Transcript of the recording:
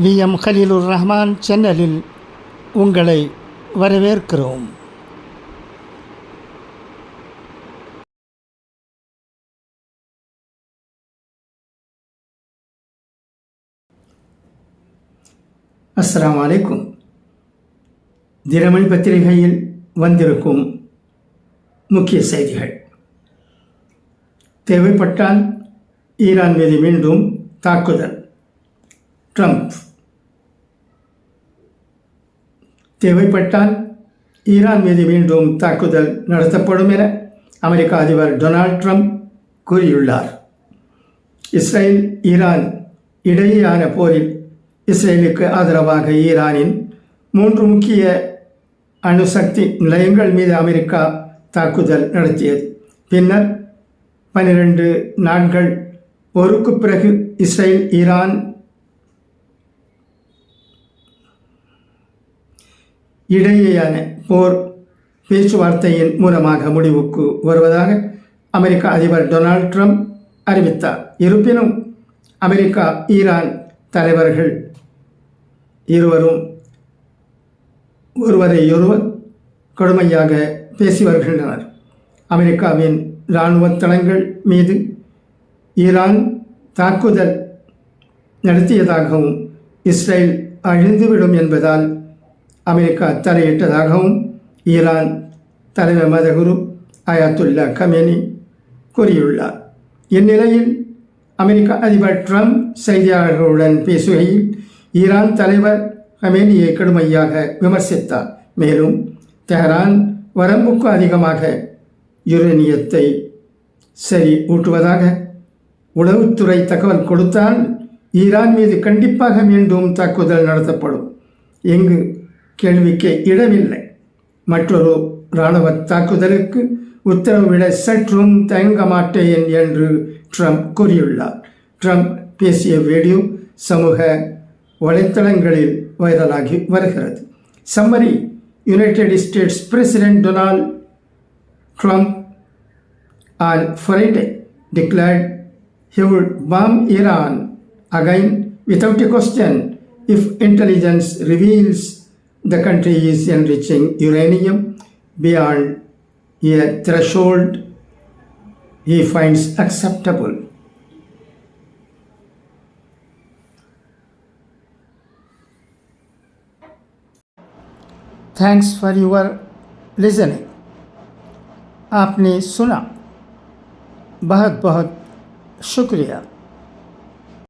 We. M. Khaleelur Rahman சேனலில் உங்களை வரவேற்கிறோம். அஸ்லாம் அலைக்கும். தினமணி பத்திரிகையில் வந்திருக்கும் முக்கிய செய்திகள். தேவைப்பட்டால் ஈரான் மீது மீண்டும் தாக்குதல். ட்ரம்ப் தேவைப்பட்டால் ஈரான் மீது மீண்டும் தாக்குதல் நடத்தப்படும் என அமெரிக்க அதிபர் டொனால்ட் ட்ரம்ப் கூறியுள்ளார். இஸ்ரேல் ஈரான் இடையேயான போரில் இஸ்ரேலுக்கு ஆதரவாக ஈரானின் மூன்று முக்கிய அணுசக்தி நிலையங்கள் மீது அமெரிக்கா தாக்குதல் நடத்தியது. பின்னர் பனிரெண்டு நாட்கள் ஒருக்கு பிறகு இஸ்ரேல் ஈரான் இடையேயான போர் பேச்சுவார்த்தையின் மூலமாக முடிவுக்கு வருவதாக அமெரிக்க அதிபர் டொனால்ட் ட்ரம்ப் அறிவித்தார். இருப்பினும் அமெரிக்கா ஈரான் தலைவர்கள் இருவரும் ஒருவரையொருவர் கடுமையாக பேசி வருகின்றனர். அமெரிக்காவின் இராணுவ தளங்கள் மீது ஈரான் தாக்குதல் நடத்தியதாகவும் இஸ்ரேல் அழிந்துவிடும் என்பதால் அமெரிக்கா தலையிட்டதாகவும் ஈரான் தலைவர் மதகுரு அயாத்துல்லா கமேனி கூறியுள்ளார். இந்நிலையில் அமெரிக்க அதிபர் ட்ரம்ப் செய்தியாளர்களுடன் பேசுகையில் ஈரான் தலைவர் ஹமேனியை கடுமையாக விமர்சித்தார். மேலும் தெஹரான் வரம்புக்கு அதிகமாக யுரேனியத்தை சரி ஊட்டுவதாக உளவுத்துறை தகவல் கொடுத்தால் ஈரான் மீது கண்டிப்பாக மீண்டும் தாக்குதல் நடத்தப்படும். எங்கு கேள்விக்கு இடமில்லை. மற்றொரு இராணுவ தாக்குதலுக்கு உத்தரவிட சற்றும் தயங்க மாட்டேன் என்று ட்ரம்ப் கூறியுள்ளார். ட்ரம்ப் பேசிய வீடியோ சமூக வலைத்தளங்களில் வைரலாகி வருகிறது. Summary United States President Donald Trump on Friday declared he would bomb Iran again without a question if intelligence reveals the country is enriching uranium beyond a threshold he finds acceptable. Thanks for your listening आपने सुना बहुत बहुत शुक्रिया